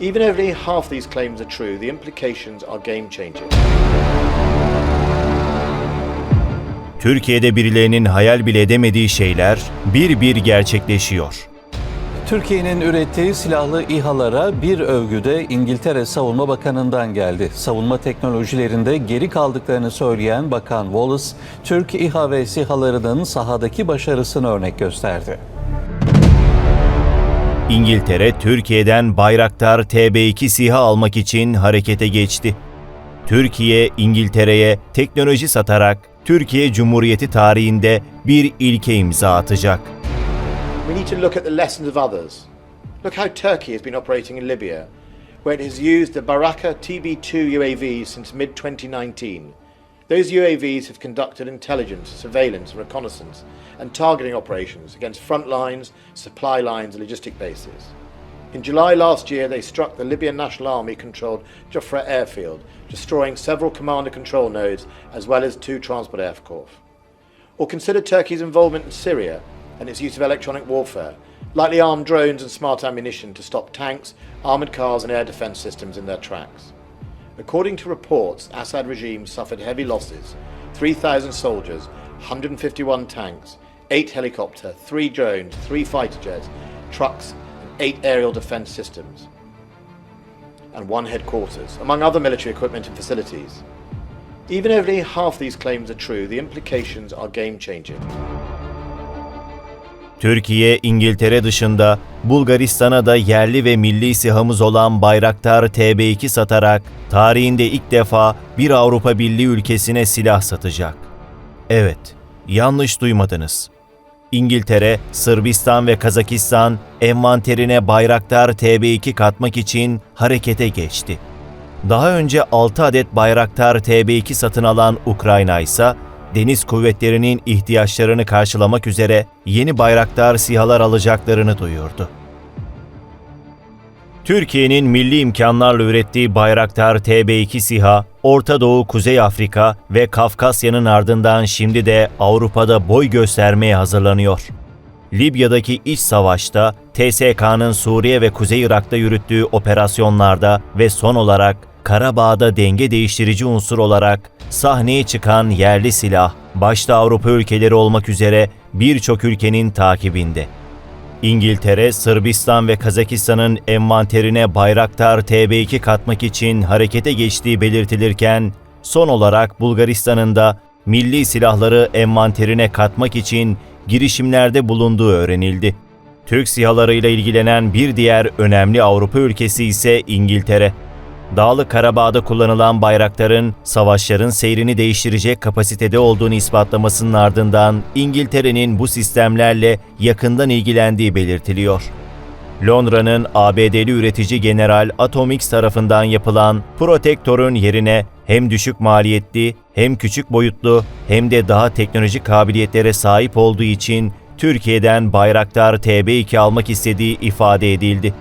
Even if only half these claims are true, the implications are game changing. Türkiye'de birilerinin hayal bile edemediği şeyler bir bir gerçekleşiyor. Türkiye'nin ürettiği silahlı İHA'lara bir övgü de İngiltere Savunma Bakanı'ndan geldi. Savunma teknolojilerinde geri kaldıklarını söyleyen Bakan Wallace, Türk İHA ve SİHA'larının sahadaki başarısını örnek gösterdi. İngiltere, Türkiye'den Bayraktar TB2 SİHA almak için harekete geçti. Türkiye, İngiltere'ye teknoloji satarak Türkiye Cumhuriyeti tarihinde bir ilke imza atacak. We need to look at the lessons of others. Look how Turkey has been operating in Libya, where it has used the Baraka TB2 UAVs since mid 2019. Those UAVs have conducted intelligence, surveillance, reconnaissance and targeting operations against front lines, supply lines, and logistic bases. In July last year, they struck the Libyan National Army controlled Jafra airfield, destroying several command and control nodes as well as two transport aircraft. Or consider Turkey's involvement in Syria and its use of electronic warfare, lightly armed drones and smart ammunition to stop tanks, armoured cars, and air defence systems in their tracks. According to reports, Assad regime suffered heavy losses 3,000 soldiers, 151 tanks, 8 helicopter, 3 drones, 3 fighter jets, trucks, and 8 aerial defence systems, and one headquarters, among other military equipment and facilities. Even if only half these claims are true, the implications are game changing. Türkiye, İngiltere dışında Bulgaristan'a da yerli ve milli sihamız olan Bayraktar TB2 satarak tarihinde ilk defa bir Avrupa Birliği ülkesine silah satacak. Evet, yanlış duymadınız. İngiltere, Sırbistan ve Kazakistan envanterine Bayraktar TB2 katmak için harekete geçti. Daha önce 6 adet Bayraktar TB2 satın alan Ukrayna ise deniz kuvvetlerinin ihtiyaçlarını karşılamak üzere yeni Bayraktar sihalar alacaklarını duyurdu. Türkiye'nin milli imkanlarla ürettiği Bayraktar TB2 SİHA, Orta Doğu, Kuzey Afrika ve Kafkasya'nın ardından şimdi de Avrupa'da boy göstermeye hazırlanıyor. Libya'daki iç savaşta, TSK'nın Suriye ve Kuzey Irak'ta yürüttüğü operasyonlarda ve son olarak Karabağ'da denge değiştirici unsur olarak sahneye çıkan yerli silah, başta Avrupa ülkeleri olmak üzere birçok ülkenin takibinde. İngiltere, Sırbistan ve Kazakistan'ın envanterine Bayraktar TB2 katmak için harekete geçtiği belirtilirken, son olarak Bulgaristan'ın da milli silahları envanterine katmak için girişimlerde bulunduğu öğrenildi. Türk sihalarıyla ilgilenen bir diğer önemli Avrupa ülkesi ise İngiltere. Dağlık Karabağ'da kullanılan bayrakların savaşların seyrini değiştirecek kapasitede olduğunu ispatlamasının ardından İngiltere'nin bu sistemlerle yakından ilgilendiği belirtiliyor. Londra'nın ABD'li üretici General Atomics tarafından yapılan Protector'un yerine hem düşük maliyetli, hem küçük boyutlu, hem de daha teknolojik kabiliyetlere sahip olduğu için Türkiye'den Bayraktar TB2 almak istediği ifade edildi.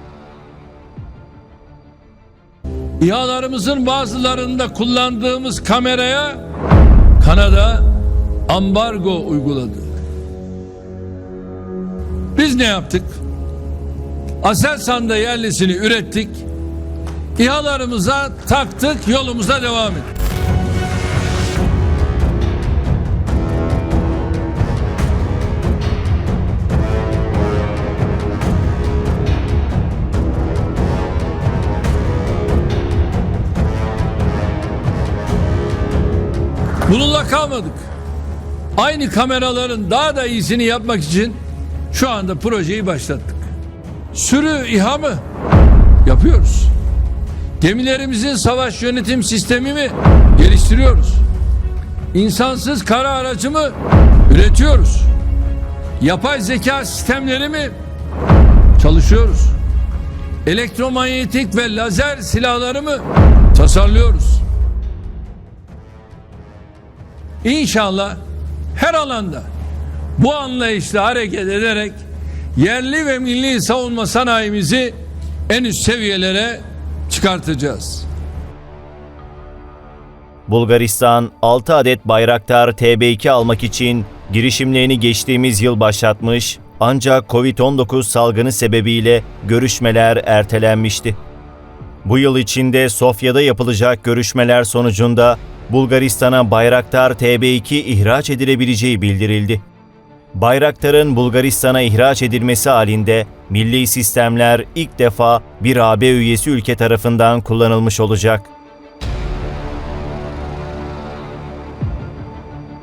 İHA'larımızın bazılarında kullandığımız kameraya Kanada ambargo uyguladı. Biz ne yaptık? Aselsan'da yerlisini ürettik. İHA'larımıza taktık, yolumuza devam ettik. Bununla kalmadık. Aynı kameraların daha da iyisini yapmak için şu anda projeyi başlattık. Sürü İHA mı? Yapıyoruz. Gemilerimizin savaş yönetim sistemi mi? Geliştiriyoruz. İnsansız kara aracı mı? Üretiyoruz. Yapay zeka sistemleri mi? Çalışıyoruz. Elektromanyetik ve lazer silahları mı? Tasarlıyoruz. İnşallah her alanda bu anlayışla hareket ederek yerli ve milli savunma sanayimizi en üst seviyelere çıkartacağız. Bulgaristan 6 adet Bayraktar TB2 almak için girişimlerini geçtiğimiz yıl başlatmış ancak Covid-19 salgını sebebiyle görüşmeler ertelenmişti. Bu yıl içinde Sofya'da yapılacak görüşmeler sonucunda Bulgaristan'a Bayraktar TB2 ihraç edilebileceği bildirildi. Bayraktar'ın Bulgaristan'a ihraç edilmesi halinde milli sistemler ilk defa bir AB üyesi ülke tarafından kullanılmış olacak.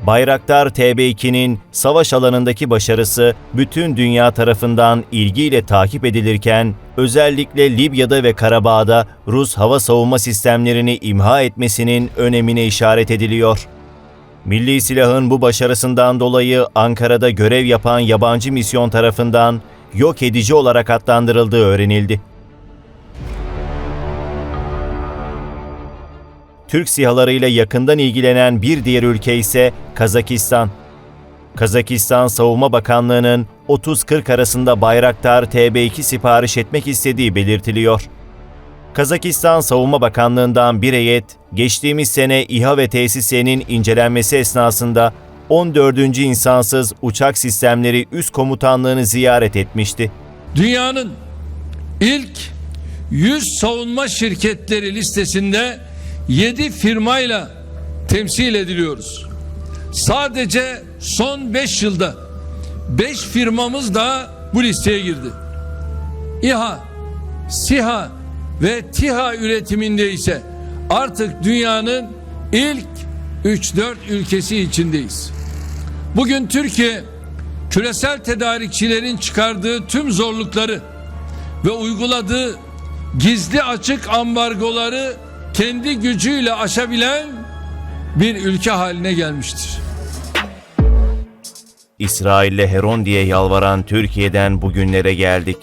Bayraktar TB2'nin savaş alanındaki başarısı bütün dünya tarafından ilgiyle takip edilirken özellikle Libya'da ve Karabağ'da Rus hava savunma sistemlerini imha etmesinin önemine işaret ediliyor. Milli silahın bu başarısından dolayı Ankara'da görev yapan yabancı misyon tarafından yok edici olarak adlandırıldığı öğrenildi. Türk sihalarıyla yakından ilgilenen bir diğer ülke ise Kazakistan. Kazakistan Savunma Bakanlığı'nın 30-40 arasında Bayraktar TB2 sipariş etmek istediği belirtiliyor. Kazakistan Savunma Bakanlığı'ndan bir heyet, geçtiğimiz sene İHA ve tesislerinin incelenmesi esnasında 14. insansız uçak sistemleri üst komutanlığını ziyaret etmişti. Dünyanın ilk 100 savunma şirketleri listesinde 7 firmayla temsil ediliyoruz. Sadece son 5 yılda 5 firmamız da bu listeye girdi. İHA, SİHA ve TİHA üretiminde ise artık dünyanın ilk 3-4 ülkesi içindeyiz. Bugün Türkiye küresel tedarikçilerin çıkardığı tüm zorlukları ve uyguladığı gizli açık ambargoları kendi gücüyle aşabilen bir ülke haline gelmiştir. İsrail'le Heron diye yalvaran Türkiye'den bugünlere geldik.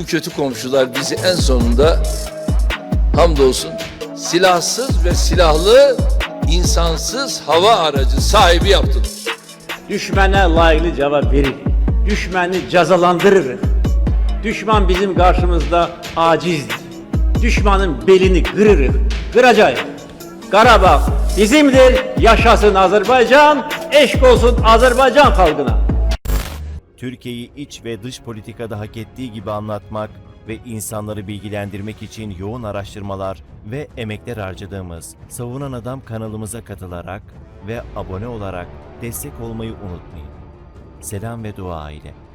Bu kötü komşular bizi en sonunda hamdolsun silahsız ve silahlı insansız hava aracı sahibi yaptılar. Düşmene layıklı cevap verir. Düşmanı cezalandırır. Düşman bizim karşımızda acizdir. Düşmanın belini kırırız. Kıracağız. Karabağ bizimdir. Yaşasın Azerbaycan. Eşk olsun Azerbaycan halkına. Türkiye'yi iç ve dış politikada hak ettiği gibi anlatmak ve insanları bilgilendirmek için yoğun araştırmalar ve emekler harcadığımız Savunan Adam kanalımıza katılarak ve abone olarak destek olmayı unutmayın. Selam ve dua ile.